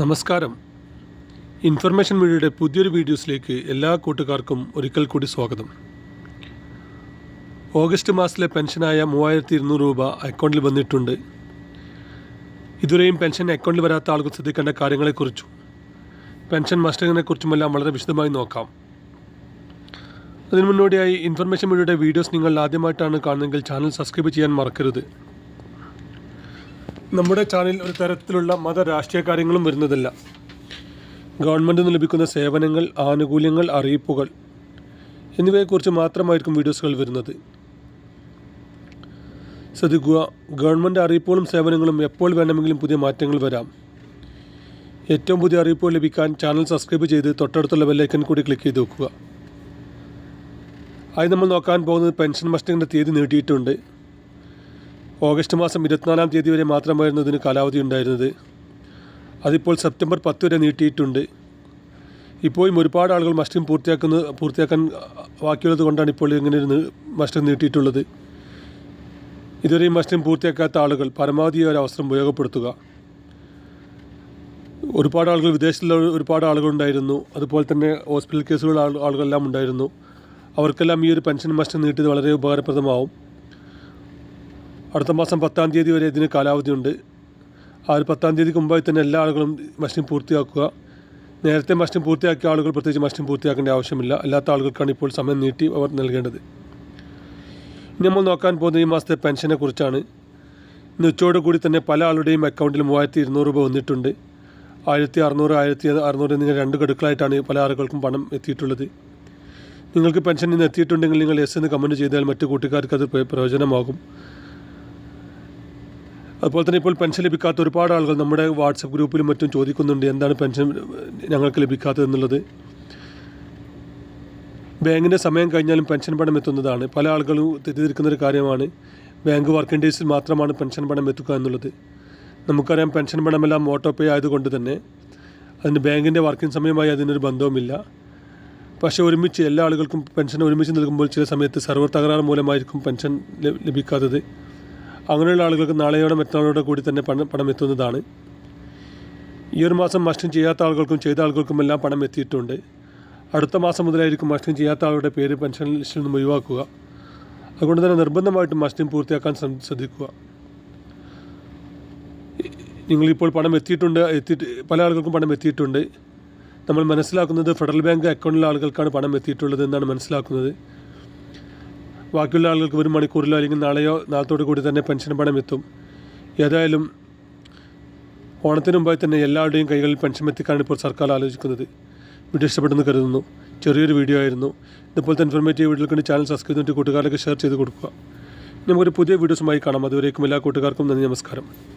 നമസ്കാരം. ഇൻഫർമേഷൻ മീഡിയയുടെ പുതിയൊരു വീഡിയോസിലേക്ക് എല്ലാ കൂട്ടുകാർക്കും ഒരിക്കൽ കൂടി സ്വാഗതം. ഓഗസ്റ്റ് മാസത്തിലെ പെൻഷനായ മൂവായിരത്തി ഇരുന്നൂറ് രൂപ അക്കൗണ്ടിൽ വന്നിട്ടുണ്ട്. ഇതുവരെയും പെൻഷൻ അക്കൗണ്ടിൽ വരാത്ത ആൾക്ക് ശ്രദ്ധിക്കേണ്ട കാര്യങ്ങളെക്കുറിച്ചും പെൻഷൻ മസ്റ്ററിങ്ങിനെക്കുറിച്ചുമെല്ലാം വളരെ വിശദമായി നോക്കാം. അതിനു മുന്നോടിയായി ഇൻഫർമേഷൻ മീഡിയയുടെ വീഡിയോസ് നിങ്ങൾ ആദ്യമായിട്ടാണ് കാണുന്നതെങ്കിൽ ചാനൽ സബ്സ്ക്രൈബ് ചെയ്യാൻ മറക്കരുത്. നമ്മുടെ ചാനലിൽ ഒരു തരത്തിലുള്ള മത രാഷ്ട്രീയ കാര്യങ്ങളും വരുന്നതല്ല. ഗവൺമെന്റ് നിന്ന് ലഭിക്കുന്ന സേവനങ്ങൾ ആനുകൂല്യങ്ങൾ അറിയിപ്പുകൾ എന്നിവയെക്കുറിച്ച് മാത്രമായിരിക്കും വീഡിയോസുകൾ വരുന്നത്. ശ്രദ്ധിക്കുക ഗവൺമെന്റ് അറിയിപ്പുകളും സേവനങ്ങളും എപ്പോൾ വേണമെങ്കിലും പുതിയ മാറ്റങ്ങൾ വരാം. ഏറ്റവും പുതിയ അറിയിപ്പുകൾ ലഭിക്കാൻ ചാനൽ സബ്സ്ക്രൈബ് ചെയ്ത് തൊട്ടടുത്തുള്ള ബെല്ലൈക്കൻ കൂടി ക്ലിക്ക് ചെയ്ത് വെക്കുക. ആയി നമ്മൾ നോക്കാൻ പോകുന്നത് പെൻഷൻ മസ്റ്റിങ്ങിന്റെ തീയതി നീട്ടിയിട്ടുണ്ട്. ഓഗസ്റ്റ് മാസം ഇരുപത്തിനാലാം തീയതി വരെ മാത്രമായിരുന്നു ഇതിന് കാലാവധി ഉണ്ടായിരുന്നത്. അതിപ്പോൾ സെപ്റ്റംബർ പത്ത് വരെ നീട്ടിയിട്ടുണ്ട്. ഇപ്പോഴും ഒരുപാട് ആളുകൾ മസ്റ്റിംഗ് പൂർത്തിയാക്കുന്ന പൂർത്തിയാക്കാൻ ബാക്കിയുള്ളത് കൊണ്ടാണ് ഇപ്പോൾ ഇങ്ങനെ ഒരു മസ്റ്റിംഗ് നീട്ടിയിട്ടുള്ളത്. ഇതുവരെയും മസ്റ്റിംഗ് പൂർത്തിയാക്കാത്ത ആളുകൾ പരമാവധി ഒരു അവസരം ഉപയോഗപ്പെടുത്തുക. ഒരുപാട് ആളുകൾ വിദേശത്തുള്ള ഒരുപാട് ആളുകളുണ്ടായിരുന്നു അതുപോലെ തന്നെ ഹോസ്പിറ്റൽ കേസുകൾ ആളുകളെല്ലാം ഉണ്ടായിരുന്നു. അവർക്കെല്ലാം ഈ ഒരു പെൻഷൻ മസ്റ്റ് നീട്ടിയത് വളരെ ഉപകാരപ്രദമാവും. അടുത്ത മാസം പത്താം തീയതി വരെ ഇതിന് കാലാവധിയുണ്ട് ആ ഒരു പത്താം തീയതിക്ക് മുമ്പായി തന്നെ എല്ലാ ആളുകളും മസ്റ്റിംഗ് പൂർത്തിയാക്കുക. നേരത്തെ മസ്റ്റിംഗ് പൂർത്തിയാക്കിയ ആളുകൾ പ്രത്യേകിച്ച് മസ്റ്റിംഗ് പൂർത്തിയാക്കേണ്ട ആവശ്യമില്ല. അല്ലാത്ത ആളുകൾക്കാണ് ഇപ്പോൾ സമയം നീട്ടി അവർ നൽകേണ്ടത്. ഇനി നമ്മൾ നോക്കാൻ പോകുന്ന ഈ മാസത്തെ പെൻഷനെ കുറിച്ചാണ്. ഇന്ന് ഉച്ചയോട് കൂടി തന്നെ പല ആളുടെയും അക്കൗണ്ടിൽ മൂവായിരത്തി ഇരുന്നൂറ് രൂപ വന്നിട്ടുണ്ട്. ആയിരത്തി അറുന്നൂറ് ആയിരത്തി അറുന്നൂറ് എന്നിങ്ങനെ രണ്ട് ഗഡുക്കളായിട്ടാണ് പല ആളുകൾക്കും പണം എത്തിയിട്ടുള്ളത്. നിങ്ങൾക്ക് പെൻഷൻ ഇന്ന് എത്തിയിട്ടുണ്ടെങ്കിൽ നിങ്ങൾ എസ് എന്ന് കമന്റ് ചെയ്താൽ മറ്റു കൂട്ടുകാർക്ക് അത് പ്രയോജനമാകും. അതുപോലെ തന്നെ ഇപ്പോൾ പെൻഷൻ ലഭിക്കാത്ത ഒരുപാട് ആളുകൾ നമ്മുടെ വാട്സപ്പ് ഗ്രൂപ്പിലും മറ്റും ചോദിക്കുന്നുണ്ട് എന്താണ് പെൻഷൻ ഞങ്ങൾക്ക് ലഭിക്കാത്തത് എന്നുള്ളത്. ബാങ്കിന്റെ സമയം കഴിഞ്ഞാലും പെൻഷൻ പണം എത്തുന്നതാണ്. പല ആളുകളും തെറ്റിദ്ധരിക്കുന്ന ഒരു കാര്യമാണ്. ബാങ്ക് വർക്കിംഗ് ഡേയ്സിൽ മാത്രമാണ് പെൻഷൻ പണം എത്തുക എന്നുള്ളത്. നമുക്കറിയാം പെൻഷൻ പണമെല്ലാം ഓട്ടോ പേ ആയതുകൊണ്ട് തന്നെ അതിന് ബാങ്കിന്റെ വർക്കിംഗ് സമയമായി അതിനൊരു ബന്ധവുമില്ല. പക്ഷേ ഒരുമിച്ച് എല്ലാ ആളുകൾക്കും പെൻഷൻ ഒരുമിച്ച് നൽകുമ്പോൾ ചില സമയത്ത് സെർവർ തകരാറ് മൂലമായിരിക്കും പെൻഷൻ ലഭിക്കാത്തത്. അങ്ങനെയുള്ള ആളുകൾക്ക് നാളെയോടെ മറ്റന്നാളോടെ കൂടി തന്നെ പണം പണം എത്തുന്നതാണ്. ഈ ഒരു മാസം മസ്റ്റിംഗ് ചെയ്യാത്ത ആളുകൾക്കും ചെയ്ത ആളുകൾക്കും എല്ലാം പണം എത്തിയിട്ടുണ്ട്. അടുത്ത മാസം മുതലായിരിക്കും മസ്റ്റിംഗ് ചെയ്യാത്ത ആളുടെ പേര് പെൻഷൻ ലിസ്റ്റിൽ നിന്നും ഒഴിവാക്കുക. അതുകൊണ്ട് തന്നെ നിർബന്ധമായിട്ടും മസ്റ്റിംഗ് പൂർത്തിയാക്കാൻ ശ്രദ്ധിക്കുക. നിങ്ങളിപ്പോൾ പണം എത്തിയിട്ടുണ്ട് എത്തിയിട്ട് പല ആളുകൾക്കും പണം എത്തിയിട്ടുണ്ട്. നമ്മൾ മനസ്സിലാക്കുന്നത് ഫെഡറൽ ബാങ്ക് അക്കൗണ്ടിലെ ആളുകൾക്കാണ് പണം എത്തിയിട്ടുള്ളത് എന്നാണ് മനസ്സിലാക്കുന്നത്. ബാക്കിയുള്ള ആളുകൾക്ക് ഒരു മണിക്കൂറിലോ അല്ലെങ്കിൽ നാളെയോ നാളത്തോടു കൂടി തന്നെ പെൻഷൻ പണം എത്തും. ഏതായാലും ഓണത്തിന് മുമ്പായി തന്നെ എല്ലാവരുടെയും കൈകളിൽ പെൻഷൻ എത്തിക്കാനാണ് ഇപ്പോൾ സർക്കാർ ആലോചിക്കുന്നത്. വീഡിയോ ഇഷ്ടപ്പെടുന്നു കരുതുന്നു. ചെറിയൊരു വീഡിയോ ആയിരുന്നു. ഇതുപോലത്തെ ഇൻഫോർമേറ്റീവ് വീഡിയോകൾക്ക് ചാനൽ സബ്സ്ക്രൈബ് ചെയ്തിട്ട് കൂട്ടുകാരൊക്കെ ഷെയർ ചെയ്ത് കൊടുക്കുക. നമുക്കൊരു പുതിയ വീഡിയോസുമായി കാണാം. അതുവരേക്കും എല്ലാ കൂട്ടുകാർക്കും നന്ദി നമസ്കാരം.